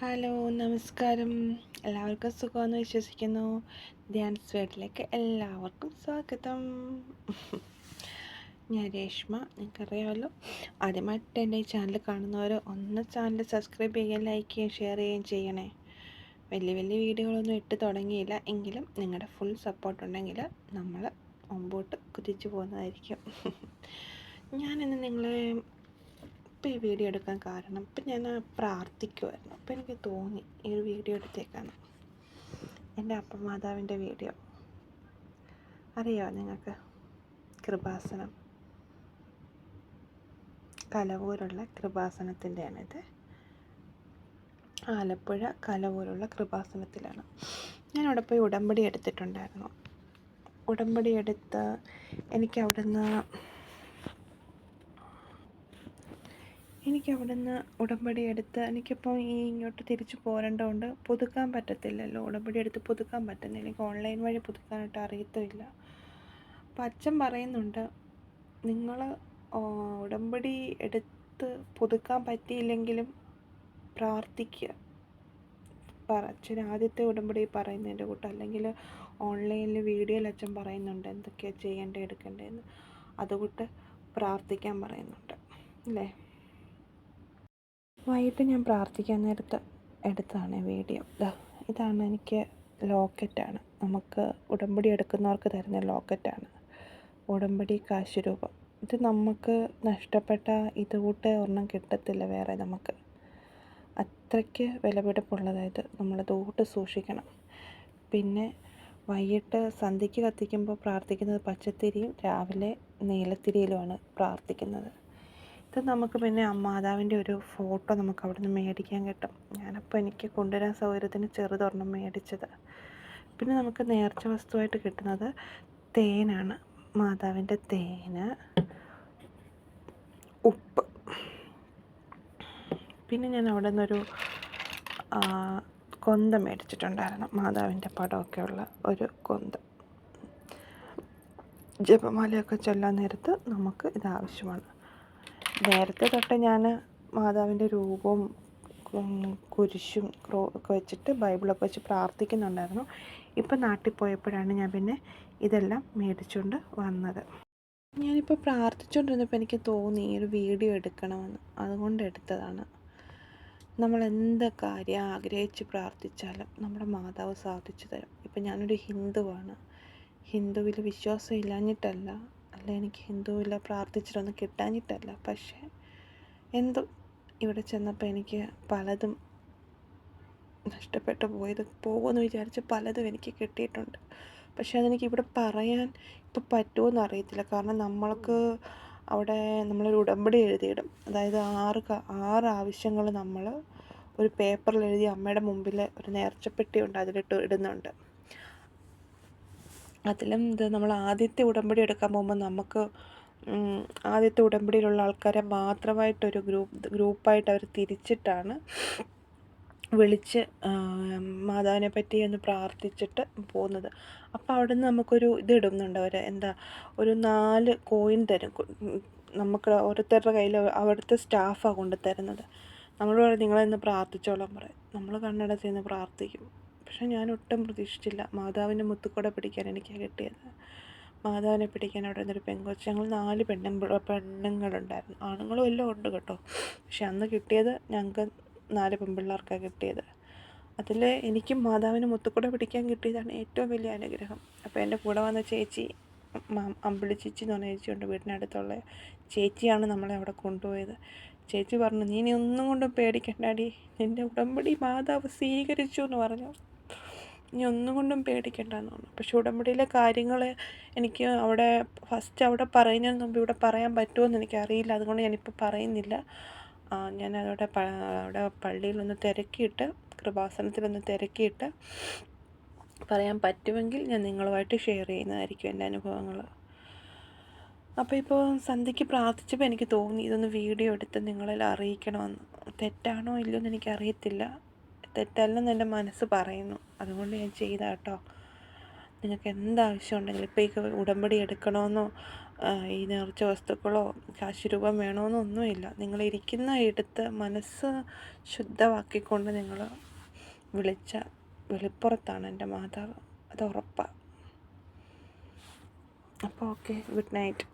Hello നമസ്കാരം. എല്ലാവർക്കും സുഖമെന്ന് വിശ്വസിക്കുന്നു. ധ്യാൻസ് വേർഡിലേക്ക് എല്ലാവർക്കും സ്വാഗതം. ഞാൻ രേഷ്മ നിങ്ങൾക്കറിയാമല്ലോ. ആദ്യമായിട്ട് എന്റെ ഈ ചാനൽ കാണുന്നവർ ഒന്ന് ചാനൽ സബ്സ്ക്രൈബ് ചെയ്യുകയും ലൈക്ക് ചെയ്യുകയും ഷെയർ ചെയ്യുകയും ചെയ്യണേ. വലിയ വലിയ വീഡിയോകളൊന്നും ഇട്ട് തുടങ്ങിയില്ല. എങ്കിലും നിങ്ങളുടെ ഫുൾ സപ്പോർട്ട് ഉണ്ടെങ്കിൽ നമ്മൾ മുമ്പോട്ട് കുതിച്ചു പോകുന്നതായിരിക്കും. ഞാനിന്ന് നിങ്ങളെ ഇപ്പോൾ ഈ വീഡിയോ എടുക്കാൻ കാരണം ഇപ്പം ഞാൻ പ്രാർത്ഥിക്കുമായിരുന്നു അപ്പം എനിക്ക് തോന്നി ഈ ഒരു വീഡിയോ എടുത്തേക്കാണ് എന്റെ അപ്പ മാതാവിന്റെ വീഡിയോ. അറിയാമോ നിങ്ങൾക്ക്? കൃപാസനം. കലവൂരുള്ള കൃപാസനത്തിന്റെയാണിത്. ആലപ്പുഴ കലവൂരുള്ള കൃപാസനത്തിലാണ്. ഞാൻ അവിടെ പോയി ഉടമ്പടി എടുത്തിട്ടുണ്ടായിരുന്നു. ഉടമ്പടി എടുത്ത് എനിക്ക് അവിടുന്ന് എനിക്ക് അവിടുന്ന് ഉടമ്പടി എടുത്ത് എനിക്കിപ്പോൾ ഈ ഇങ്ങോട്ട് തിരിച്ച് പോരേണ്ടതുകൊണ്ട് പുതുക്കാൻ പറ്റത്തില്ലല്ലോ. ഉടമ്പടി എടുത്ത് പുതുക്കാൻ പറ്റുന്നില്ല. എനിക്ക് ഓൺലൈൻ വഴി പുതുക്കാനായിട്ട് അറിയത്തുമില്ല. അപ്പം അച്ഛൻ പറയുന്നുണ്ട് നിങ്ങൾ ഉടമ്പടി എടുത്ത് പുതുക്കാൻ പറ്റിയില്ലെങ്കിലും പ്രാർത്ഥിക്കുക. പറ അച്ഛൻ ആദ്യത്തെ ഉടമ്പടി പറയുന്നതിന്റെ കൂട്ടം. അല്ലെങ്കിൽ ഓൺലൈനിൽ വീഡിയോയിൽ അച്ഛൻ പറയുന്നുണ്ട് എന്തൊക്കെയാണ് ചെയ്യേണ്ടത് എടുക്കേണ്ടതെന്ന് അതുകൂട്ട് പ്രാർത്ഥിക്കാൻ പറയുന്നുണ്ട്. അല്ലേ? വൈകിട്ട് ഞാൻ പ്രാർത്ഥിക്കാൻ നേരത്ത് എടുത്താണ് വീഡിയോ. ഇതാ ഇതാണ് എനിക്ക് ലോക്കറ്റാണ്. നമുക്ക് ഉടമ്പടി എടുക്കുന്നവർക്ക് തരുന്ന ലോക്കറ്റാണ്. ഉടമ്പടി കാശ് രൂപം ഇത് നമുക്ക് നഷ്ടപ്പെട്ട ഇത് കൂട്ട് ഒരെണ്ണം കിട്ടത്തില്ല വേറെ നമുക്ക്. അത്രയ്ക്ക് വിലപിടിപ്പുള്ളതായത് നമ്മളത് കൂട്ട് സൂക്ഷിക്കണം. പിന്നെ വൈകിട്ട് സന്ധ്യയ്ക്ക് കത്തിക്കുമ്പോൾ പ്രാർത്ഥിക്കുന്നത് പച്ചത്തിരിയും രാവിലെ നീലത്തിരിയിലുമാണ് പ്രാർത്ഥിക്കുന്നത്. ഇത് നമുക്ക് പിന്നെ അമ്മാതാവിന്റെ ഒരു ഫോട്ടോ നമുക്ക് അവിടെ നിന്ന് മേടിക്കാൻ കിട്ടും. ഞാനപ്പോൾ എനിക്ക് കൊണ്ടുവരാൻ സൗകര്യത്തിന് ചെറുതൊരെണ്ണം മേടിച്ചത്. പിന്നെ നമുക്ക് നേർച്ച വസ്തുവായിട്ട് കിട്ടുന്നത് തേനാണ്. മാതാവിന്റെ തേന് ഉപ്പ്. പിന്നെ ഞാൻ അവിടെ നിന്നൊരു കൊന്ത മേടിച്ചിട്ടുണ്ടായിരുന്നു. മാതാവിന്റെ പടമൊക്കെ ഉള്ള ഒരു കൊന്ത. ജപമാലയൊക്കെ ചൊല്ലാൻ നേരത്ത് നമുക്ക് ഇത് ആവശ്യമാണ് നേരത്തെ തൊട്ട് ഞാൻ മാതാവിന്റെ രൂപവും കുരിശും ഒക്കെ വെച്ചിട്ട് ബൈബിളൊക്കെ വെച്ച് പ്രാർത്ഥിക്കുന്നുണ്ടായിരുന്നു. ഇപ്പം നാട്ടിൽ പോയപ്പോഴാണ് ഞാൻ പിന്നെ ഇതെല്ലാം മേടിച്ചുകൊണ്ട് വന്നത്. ഞാനിപ്പോൾ പ്രാർത്ഥിച്ചുകൊണ്ടിരുന്നപ്പോൾ എനിക്ക് തോന്നി ഈ ഒരു വീഡിയോ എടുക്കണമെന്ന്. അതുകൊണ്ട് എടുത്തതാണ്. നമ്മൾ എന്ത് കാര്യം ആഗ്രഹിച്ച് പ്രാർത്ഥിച്ചാലും നമ്മുടെ മാതാവ് സാധിച്ചു തരും. ഇപ്പം ഞാനൊരു ഹിന്ദുവാണ്. ഹിന്ദുവിൽ വിശ്വാസം ഇല്ലാഞ്ഞിട്ടല്ല. അല്ല എനിക്ക് ഹിന്ദുവിൽ പ്രാർത്ഥിച്ചിട്ടൊന്നും കിട്ടാനിട്ടല്ല പക്ഷേ എന്തോ ഇവിടെ ചെന്നപ്പോൾ എനിക്ക് പലതും നഷ്ടപ്പെട്ടു പോയത് പോകുമെന്ന് വിചാരിച്ച് പലതും എനിക്ക് കിട്ടിയിട്ടുണ്ട്. പക്ഷേ അതെനിക്ക് ഇവിടെ പറയാൻ ഇപ്പോൾ പറ്റുമോ അറിയത്തില്ല. കാരണം നമ്മൾക്ക് അവിടെ നമ്മളൊരു ഉടമ്പടി എഴുതിയിടും. അതായത് ആറ് ആറ് ആവശ്യങ്ങൾ നമ്മൾ ഒരു പേപ്പറിൽ എഴുതി അമ്മയുടെ മുമ്പിൽ ഒരു നേർച്ചപ്പെട്ടി ഉണ്ട് അതിലിട്ട് ഇടുന്നുണ്ട്. അതിലും ഇത് നമ്മൾ ആദ്യത്തെ ഉടമ്പടി എടുക്കാൻ പോകുമ്പോൾ നമുക്ക് ആദ്യത്തെ ഉടമ്പടിയിലുള്ള ആൾക്കാരെ മാത്രമായിട്ടൊരു ഗ്രൂപ്പ് ഗ്രൂപ്പായിട്ട് അവർ തിരിച്ചിട്ടാണ് വിളിച്ച് മാതാവിനെ പറ്റി ഒന്ന് പ്രാർത്ഥിച്ചിട്ട് പോകുന്നത്. അപ്പോൾ അവിടെ നിന്ന് നമുക്കൊരു ഇത് ഇടുന്നുണ്ട് അവർ. എന്താ ഒരു നാല് കോയിൻ തരും. നമുക്ക് ഓരോരുത്തരുടെ കയ്യിൽ അവിടുത്തെ സ്റ്റാഫാണ് കൊണ്ടു തരുന്നത് നമ്മൾ പറയും നിങ്ങളെന്ന് പ്രാർത്ഥിച്ചോളാം പറയും. നമ്മൾ കണ്ണടച്ച് നിന്ന് പ്രാർത്ഥിക്കും. പക്ഷെ ഞാൻ ഒട്ടും പ്രതീക്ഷിച്ചില്ല. മാതാവിന്റെ മുത്തുക്കൂടെ പിടിക്കാൻ എനിക്ക് കിട്ടിയത്. മാതാവിനെ പിടിക്കാൻ അവിടെ നിന്നൊരു പെങ്കൊച്ച് ഞങ്ങൾ നാല് പെണ്ണും പെണ്ണുങ്ങളുണ്ടായിരുന്നു. ആണുങ്ങളും എല്ലാം ഉണ്ട് കേട്ടോ. പക്ഷെ അന്ന് കിട്ടിയത് ഞങ്ങൾക്ക് നാല് പെൺപിള്ളേർക്കാണ് കിട്ടിയത്. അതിൽ എനിക്കും മാതാവിന് മുത്തുക്കൂടെ പിടിക്കാൻ കിട്ടിയതാണ് ഏറ്റവും വലിയ അനുഗ്രഹം. അപ്പോൾ എന്റെ കൂടെ വന്ന ചേച്ചി അമ്പിളി ചേച്ചി എന്ന് പറഞ്ഞ ചേച്ചിയുണ്ട് വീടിനടുത്തുള്ള. ചേച്ചിയാണ് നമ്മളെ അവിടെ കൊണ്ടുപോയത്. ചേച്ചി പറഞ്ഞു നീ ഇനി ഒന്നും കൊണ്ടും പേടിക്കണ്ടാടി എന്റെ ഉടമ്പടി മാതാവ് സ്വീകരിച്ചു എന്ന് പറഞ്ഞു. ഇനി ഒന്നും കൊണ്ടും പേടിക്കേണ്ടെന്ന് പറഞ്ഞു പക്ഷേ ഉടമ്പടിയിലെ കാര്യങ്ങൾ എനിക്ക് അവിടെ ഫസ്റ്റ് അവിടെ പറയുന്നതിന് മുമ്പ് ഇവിടെ പറയാൻ പറ്റുമോ എന്ന് എനിക്കറിയില്ല. അതുകൊണ്ട് ഞാനിപ്പോൾ പറയുന്നില്ല. ഞാൻ അവിടെ അവിടെ പള്ളിയിലൊന്ന് തിരക്കിയിട്ട് കൃപാസനത്തിലൊന്ന് തിരക്കിയിട്ട് പറയാൻ പറ്റുമെങ്കിൽ ഞാൻ നിങ്ങളുമായിട്ട് ഷെയർ ചെയ്യുന്നതായിരിക്കും എന്റെ അനുഭവങ്ങൾ അപ്പോൾ ഇപ്പോൾ സന്ധ്യയ്ക്ക് പ്രാർത്ഥിച്ചപ്പോൾ എനിക്ക് തോന്നി ഇതൊന്ന് വീഡിയോ എടുത്ത് നിങ്ങളെല്ലാം അറിയിക്കണമെന്ന്. തെറ്റാണോ ഇല്ലയോ എന്ന് എനിക്കറിയത്തില്ല. തെറ്റല്ലെന്ന് എന്റെ മനസ്സ് പറയുന്നു. അതുകൊണ്ട് ഞാൻ ചെയ്ത കേട്ടോ നിങ്ങൾക്ക് എന്താവശ്യം ഉണ്ടെങ്കിലും ഇപ്പോൾ ഈ ഉടമ്പടി എടുക്കണമെന്നോ ഈ നേർച്ച വസ്തുക്കളോ കാശ് രൂപം വേണമെന്നോ ഒന്നുമില്ല. നിങ്ങളിരിക്കുന്ന എടുത്ത് മനസ്സ് ശുദ്ധമാക്കിക്കൊണ്ട് നിങ്ങൾ വിളിച്ച വെളിപ്പുറത്താണ് എന്റെ മാതാവ്. അത് ഉറപ്പാണ് അപ്പോൾ ഓക്കെ ഗുഡ് നൈറ്റ്.